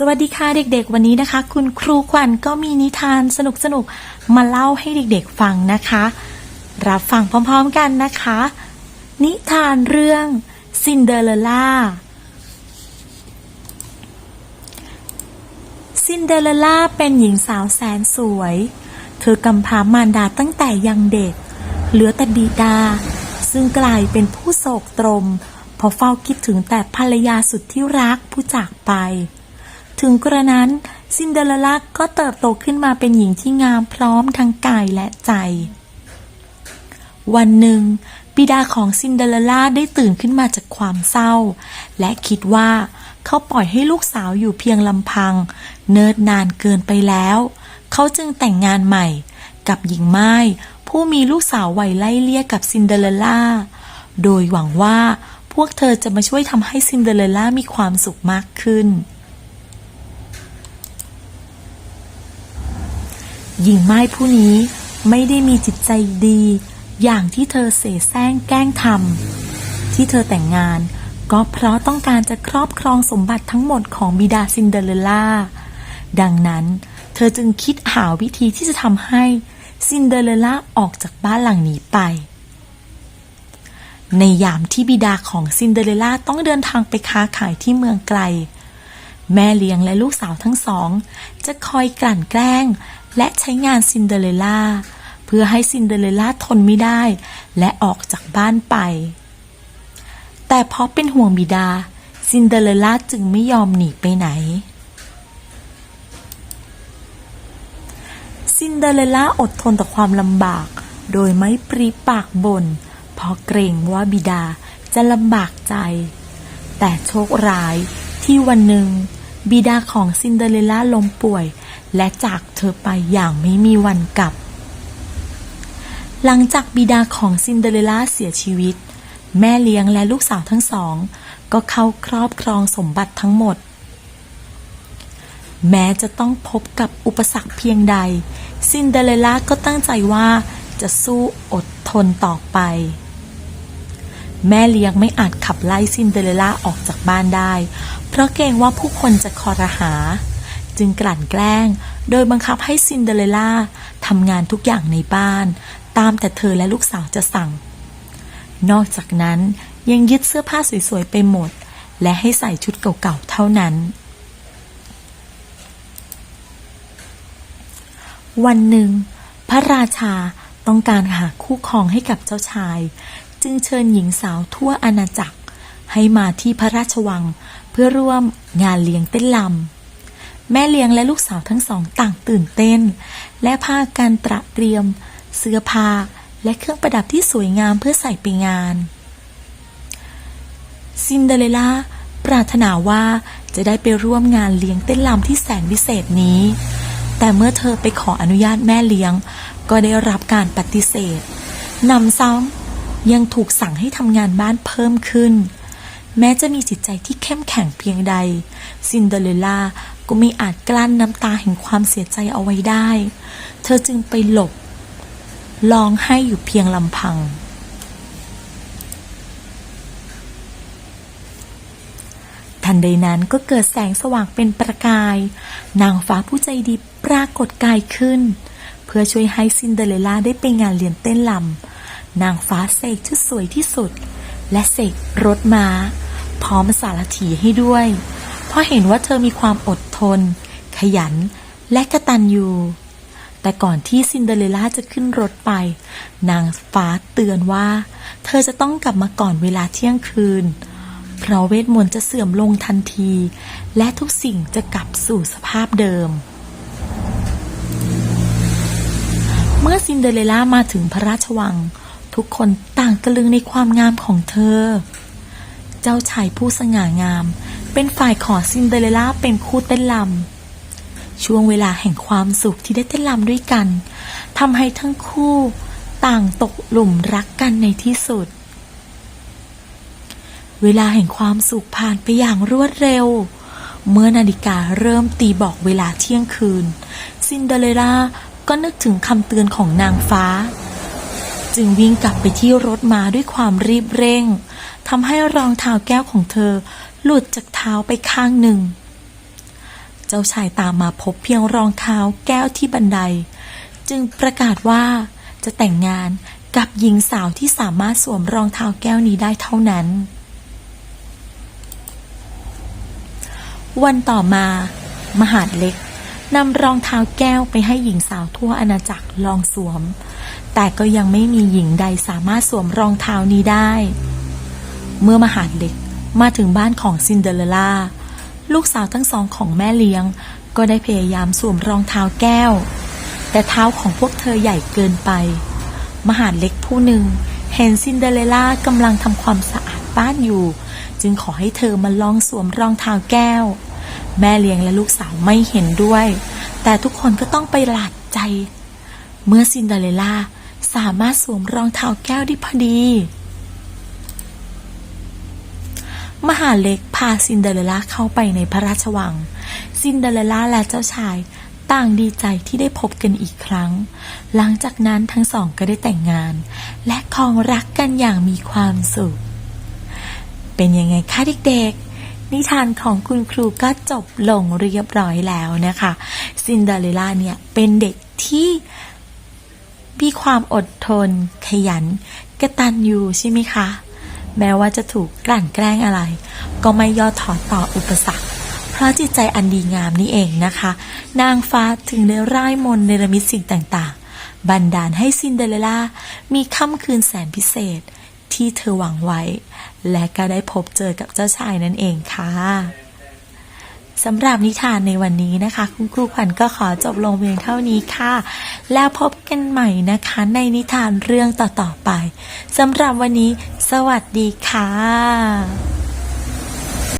สวัสดีค่ะเด็กๆ วันนี้นะคะ คุณครูขวัญก็มีนิทานสนุกๆ มาเล่าให้เด็กๆฟังนะคะ รับฟังพร้อมๆกันนะคะ นิทานเรื่องซินเดอเรลล่าซินเดอเรลล่าเป็นหญิงสาวแสนสวย เธอกำพร้ามารดาตั้งแต่ยังเด็ก เหลือแต่บิดา ซึ่งกลายเป็นผู้โศกตรมเพราะเฝ้าคิดถึงแต่ภรรยาสุดที่รักผู้จากไป ถึงกระนั้นซินเดอเรลล่าก็เติบโตขึ้นมาเป็นหญิงที่งามพร้อมทั้งกายและใจ วันหนึ่งบิดาของซินเดอเรลล่าได้ตื่นขึ้นมาจากความเศร้า และคิดว่าเขาปล่อยให้ลูกสาวอยู่เพียงลำพัง เนิดนานเกินไปแล้ว เขาจึงแต่งงานใหม่ กับหญิงไม้ผู้มีลูกสาววัยไล่เลี่ยกับซินเดอเรลล่า โดยหวังว่าพวกเธอจะมาช่วยทำให้ซินเดอเรลล่ามีความสุขมากขึ้น หญิงไม้ผู้นี้ไม่ได้มีจิตใจดี อย่างที่เธอเสแสร้งแกล้งทำที่เธอแต่งงาน ก็เพราะต้องการจะครอบครองสมบัติทั้งหมดของบิดาซินเดอเรลล่า ดังนั้น เธอจึงคิดหาวิธีที่จะทำให้ซินเดอเรลล่าออกจากบ้านหลังนี้ไป ในยามที่บิดาของซินเดอเรลล่าต้องเดินทางไปค้าขายที่เมืองไกล แม่เลี้ยงและลูกสาวทั้งสอง จะคอยกลั่นแกล้ง และใช้งานซินเดอเรลล่า เพื่อให้ซินเดอเรลล่าทนไม่ได้ และออกจากบ้านไป แต่เพราะเป็นห่วงบิดา ซินเดอเรลล่าจึงไม่ยอมหนีไปไหน ซินเดอเรลล่าอดทนต่อความลำบาก โดยไม่ปริปากบน่นเพราะเกรงว่าบิดาจะลำบากใจ แต่โชคร้ายที่วันหนึ่ง บิดาของซินเดอเรลล่าล้มป่วย และจากเธอไปอย่างไม่มีวันกลับ หลังจากบิดาของซินเดอเรลล่าเสียชีวิต แม่เลี้ยงและลูกสาวทั้งสอง ก็เข้าครอบครองสมบัติทั้งหมด แม้จะต้องพบกับอุปสรรคเพียงใด ซินเดอเรลล่าก็ตั้งใจว่าจะสู้อดทนต่อไป แม่เลี้ยงไม่อาจขับไล่ซินเดอเรลล่าออกจากบ้านได้ เพราะเกรงว่าผู้คนจะคอรหา จึงกลั่นแกล้ง โดยบังคับให้ซินเดอเรลล่าทำงานทุกอย่างในบ้าน ตามแต่เธอและลูกสาวจะสั่ง นอกจากนั้นยังยึดเสื้อผ้าสวยๆไปหมด และให้ใส่ชุดเก่าๆเท่านั้น วันหนึ่ง พระราชาต้องการหาคู่ครองให้กับเจ้าชาย จึงเชิญหญิงสาวทั่วอาณาจักร ให้มาที่พระราชวังเพื่อร่วมงานเลี้ยงเต้นลำแม่เลี้ยงและลูกสาวทั้งสองต่างตื่นเต้น และพากันตระเตรียม เสื้อผ้าและเครื่องประดับที่สวยงามเพื่อใส่ไปงาน ซินเดอเรลล่าปรารถนาว่าจะได้ไปร่วมงานเลี้ยงเต้นรำที่แสนวิเศษนี้ แต่เมื่อเธอไปขออนุญาตแม่เลี้ยง ก็ได้รับการปฏิเสธนำซ้ำ ยังถูกสั่งให้ทำงานบ้านเพิ่มขึ้น แม้จะมีจิตใจที่เข้มแข็งเพียงใด ซินเดอเรลล่าก็ไม่อาจกลั้นน้ำตาแห่งความเสียใจเอาไว้ได้ เธอจึงไปหลบร้องไห้อยู่เพียงลำพัง ทันใดนั้นก็เกิดแสงสว่างเป็นประกาย นางฟ้าผู้ใจดีปรากฏกายขึ้น เพื่อช่วยให้ซินเดอเรลล่าได้ไปงานเลี้ยงเต้นลำ นางฟ้าเสกชุดสวยที่สุด และเสกรถม้า พร้อมสารถีให้ด้วย เพราะเห็นว่าเธอมีความอดทน ขยันและกระตันยูแต่ก่อนที่ซินเดอเรลล่าจะขึ้นรถไป นางฟ้าเตือนว่า เธอจะต้องกลับมาก่อนเวลาเที่ยงคืน เพราะเวทมนต์จะเสื่อมลงทันที และทุกสิ่งจะกลับสู่สภาพเดิมเมื่อซินเดอเรลล่ามาถึงพระราชวัง ทุกคนต่างตะลึงในความงามของเธอ เจ้าชายผู้สง่างาม เป็นฝ่ายขอซินเดอเรลล่าเป็นคู่เต้นลำช่วงเวลาแห่งความสุขที่ได้เต้นรำด้วยกันทำให้ทั้งคู่ต่างตกหลุมรักกันในที่สุด เวลาแห่งความสุขผ่านไปอย่างรวดเร็ว เมื่อนาฬิกาเริ่มตีบอกเวลาเที่ยงคืน ซินเดอเรลล่าก็นึกถึงคำเตือนของนางฟ้า จึงวิ่งกลับไปที่รถมาด้วยความรีบเร่งทำให้รองเท้าแก้วของเธอ หลุดจากเท้าไปข้างหนึ่ง เจ้าชายตามมาพบเพียงรองเท้าแก้วที่บันได จึงประกาศว่าจะแต่งงานกับหญิงสาวที่สามารถสวมรองเท้าแก้วนี้ได้เท่านั้น วันต่อมา มหาดเล็กนำรองเท้าแก้วไปให้หญิงสาวทั่วอาณาจักรลองสวม แต่ก็ยังไม่มีหญิงใดสามารถสวมรองเท้านี้ได้ เมื่อมหาดเล็กมาถึงบ้านของซินเดอเรลล่า ลูกสาวทั้งสองของแม่เลี้ยง ก็ได้พยายามสวมรองเท้าแก้ว แต่เท้าของพวกเธอใหญ่เกินไป มหาดเล็กผู้หนึ่งเห็นซินเดอเรลล่ากำลังทำความสะอาดบ้านอยู่ จึงขอให้เธอมาลองสวมรองเท้าแก้ว แม่เลี้ยงและลูกสาวไม่เห็นด้วย แต่ทุกคนก็ต้องไปหลาดใจ เมื่อซินเดอเรลล่า สามารถสวมรองเท้าแก้วได้พอดี มหาเล็กพาซินเดอเรลล่าเข้าไปในพระราชวัง ซินเดอเรลล่าและเจ้าชายต่างดีใจที่ได้พบกันอีกครั้ง หลังจากนั้นทั้งสองก็ได้แต่งงาน และครองรักกันอย่างมีความสุข เป็นยังไงคะเด็กๆ นิทานของคุณครูก็จบลงเรียบร้อยแล้วนะคะ ซินเดอเรลล่าเนี่ยเป็นเด็กที่ มีความอดทน ขยัน กระตันอยู่ใช่ไหมคะ แม้ว่าจะถูกกลั่นแกล้งอะไร ก็ไม่ย่อถอนต่ออุปสรรค เพราะจิตใจอันดีงามนี่เองนะคะ นางฟ้าถึงได้ร่ายมนเนรมิตสิ่งต่างๆ บันดาลให้ซินเดอเรลล่า มีค่ำคืนแสนพิเศษที่เธอหวังไว้ และก็ได้พบเจอกับเจ้าชายนั่นเองค่ะ สำหรับนิทานในวันนี้นะคะ คุณครูขวัญก็ขอจบลงเพียงเท่านี้ค่ะ แล้วพบกันใหม่นะคะ ในนิทานเรื่องต่อๆไปสำหรับวันนี้ สวัสดีค่ะ